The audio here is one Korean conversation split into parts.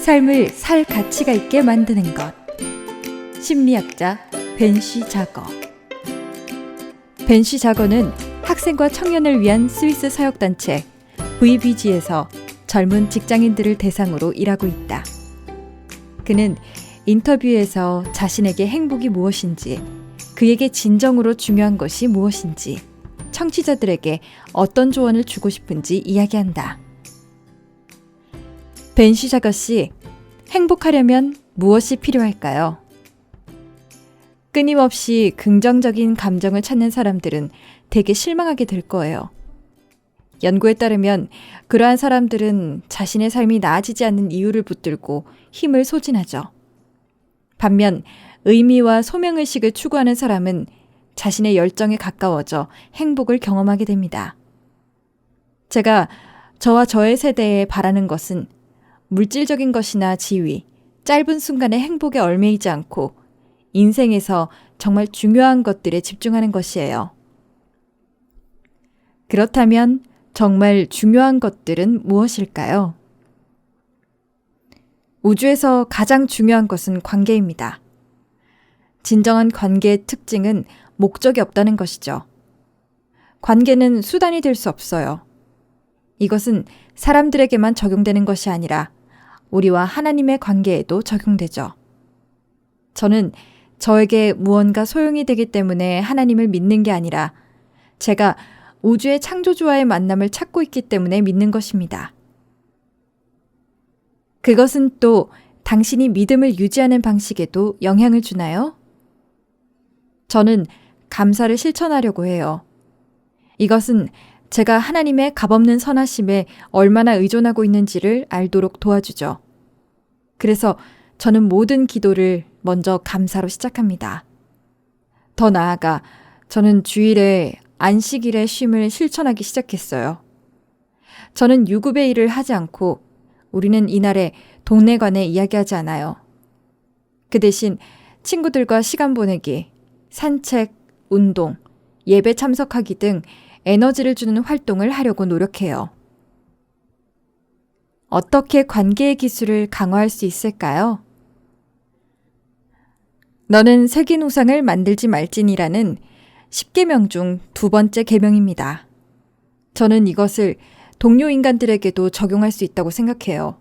삶을 살 가치가 있게 만드는 것. 심리학자 벤시 자거. 벤시 자거는 학생과 청년을 위한 스위스 사역단체 VBG에서 젊은 직장인들을 대상으로 일하고 있다. 그는 인터뷰에서 자신에게 행복이 무엇인지, 그에게 진정으로 중요한 것이 무엇인지, 청취자들에게 어떤 조언을 주고 싶은지 이야기한다. 벤시 자거 씨, 행복하려면 무엇이 필요할까요? 끊임없이 긍정적인 감정을 찾는 사람들은 되게 실망하게 될 거예요. 연구에 따르면 그러한 사람들은 자신의 삶이 나아지지 않는 이유를 붙들고 힘을 소진하죠. 반면 의미와 소명의식을 추구하는 사람은 자신의 열정에 가까워져 행복을 경험하게 됩니다. 제가 저와 저의 세대에 바라는 것은 물질적인 것이나 지위, 짧은 순간의 행복에 얽매이지 않고 인생에서 정말 중요한 것들에 집중하는 것이에요. 그렇다면 정말 중요한 것들은 무엇일까요? 우주에서 가장 중요한 것은 관계입니다. 진정한 관계의 특징은 목적이 없다는 것이죠. 관계는 수단이 될 수 없어요. 이것은 사람들에게만 적용되는 것이 아니라 우리와 하나님의 관계에도 적용되죠. 저는 저에게 무언가 소용이 되기 때문에 하나님을 믿는 게 아니라 제가 우주의 창조주와의 만남을 찾고 있기 때문에 믿는 것입니다. 그것은 또 당신이 믿음을 유지하는 방식에도 영향을 주나요? 저는 감사를 실천하려고 해요. 이것은 제가 하나님의 값없는 선하심에 얼마나 의존하고 있는지를 알도록 도와주죠. 그래서 저는 모든 기도를 먼저 감사로 시작합니다. 더 나아가 저는 주일에 안식일의 쉼을 실천하기 시작했어요. 저는 유급의 일을 하지 않고 우리는 이날에 동네관에 이야기하지 않아요. 그 대신 친구들과 시간 보내기, 산책, 운동, 예배 참석하기 등 에너지를 주는 활동을 하려고 노력해요. 어떻게 관계의 기술을 강화할 수 있을까요? 너는 우상을 만들지 말지니라는 10계명 중 두 번째 계명입니다. 저는 이것을 동료 인간들에게도 적용할 수 있다고 생각해요.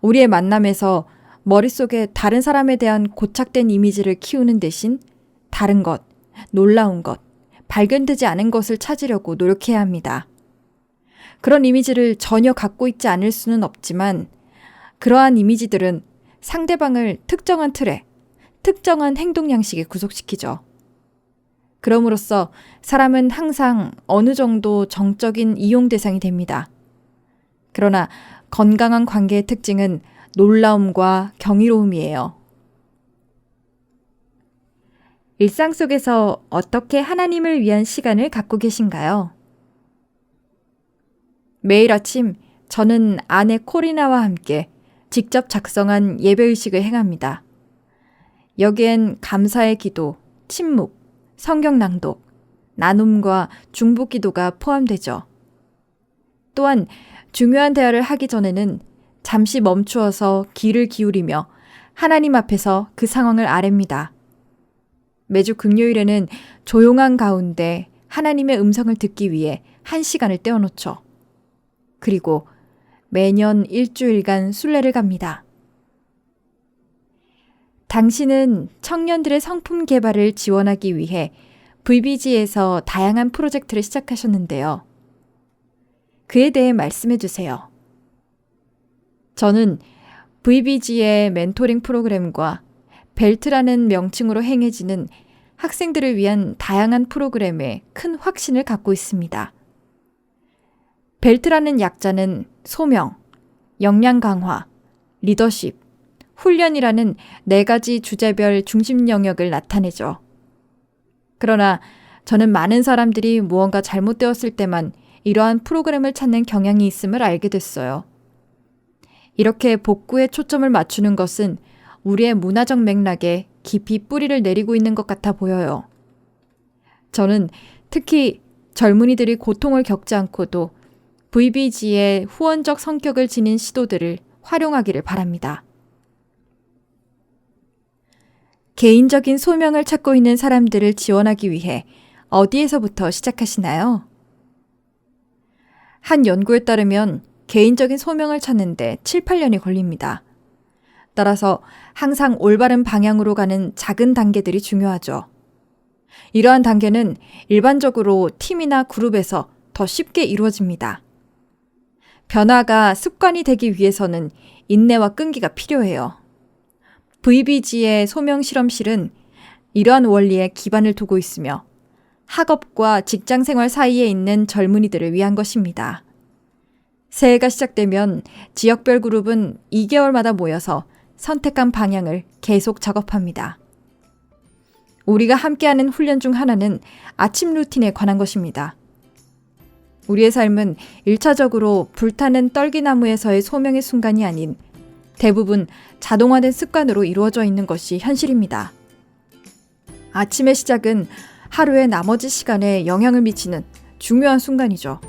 우리의 만남에서 머릿속에 다른 사람에 대한 고착된 이미지를 키우는 대신 다른 것, 놀라운 것, 발견되지 않은 것을 찾으려고 노력해야 합니다. 그런 이미지를 전혀 갖고 있지 않을 수는 없지만 그러한 이미지들은 상대방을 특정한 틀에 특정한 행동 양식에 구속시키죠. 그럼으로써 사람은 항상 어느 정도 정적인 이용 대상이 됩니다. 그러나 건강한 관계의 특징은 놀라움과 경이로움이에요. 일상 속에서 어떻게 하나님을 위한 시간을 갖고 계신가요? 매일 아침 저는 아내 코리나와 함께 직접 작성한 예배의식을 행합니다. 여기엔 감사의 기도, 침묵, 성경 낭독, 나눔과 중보 기도가 포함되죠. 또한 중요한 대화를 하기 전에는 잠시 멈추어서 귀를 기울이며 하나님 앞에서 그 상황을 아랩니다. 매주 금요일에는 조용한 가운데 하나님의 음성을 듣기 위해 한 시간을 떼어놓죠. 그리고 매년 일주일간 순례를 갑니다. 당신은 청년들의 성품 개발을 지원하기 위해 VBG에서 다양한 프로젝트를 시작하셨는데요. 그에 대해 말씀해 주세요. 저는 VBG의 멘토링 프로그램과 벨트라는 명칭으로 행해지는 학생들을 위한 다양한 프로그램에 큰 확신을 갖고 있습니다. 벨트라는 약자는 소명, 역량 강화, 리더십, 훈련이라는 네 가지 주제별 중심 영역을 나타내죠. 그러나 저는 많은 사람들이 무언가 잘못되었을 때만 이러한 프로그램을 찾는 경향이 있음을 알게 됐어요. 이렇게 복구에 초점을 맞추는 것은 우리의 문화적 맥락에 깊이 뿌리를 내리고 있는 것 같아 보여요. 저는 특히 젊은이들이 고통을 겪지 않고도 VBG의 후원적 성격을 지닌 시도들을 활용하기를 바랍니다. 개인적인 소명을 찾고 있는 사람들을 지원하기 위해 어디에서부터 시작하시나요? 한 연구에 따르면 개인적인 소명을 찾는데 7, 8년이 걸립니다. 따라서 항상 올바른 방향으로 가는 작은 단계들이 중요하죠. 이러한 단계는 일반적으로 팀이나 그룹에서 더 쉽게 이루어집니다. 변화가 습관이 되기 위해서는 인내와 끈기가 필요해요. VBG의 소명 실험실은 이러한 원리에 기반을 두고 있으며 학업과 직장 생활 사이에 있는 젊은이들을 위한 것입니다. 새해가 시작되면 지역별 그룹은 2개월마다 모여서 선택한 방향을 계속 작업합니다. 우리가 함께하는 훈련 중 하나는 아침 루틴에 관한 것입니다. 우리의 삶은 1차적으로 불타는 떨기나무에서의 소명의 순간이 아닌 대부분 자동화된 습관으로 이루어져 있는 것이 현실입니다. 아침의 시작은 하루의 나머지 시간에 영향을 미치는 중요한 순간이죠.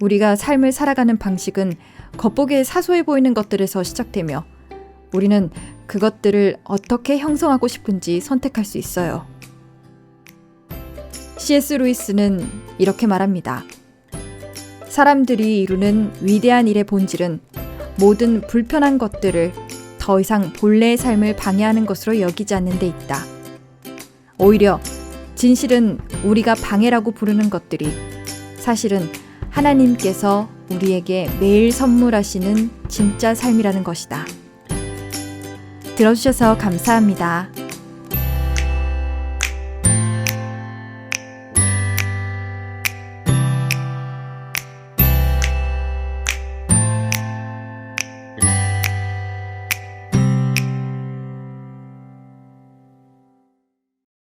우리가 삶을 살아가는 방식은 겉보기에 사소해 보이는 것들에서 시작되며 우리는 그것들을 어떻게 형성하고 싶은지 선택할 수 있어요. C.S. 루이스는 이렇게 말합니다. 사람들이 이루는 위대한 일의 본질은 모든 불편한 것들을 더 이상 본래의 삶을 방해하는 것으로 여기지 않는 데 있다. 오히려 진실은 우리가 방해라고 부르는 것들이 사실은 하나님께서 우리에게 매일 선물하시는 진짜 삶이라는 것이다. 들어주셔서 감사합니다.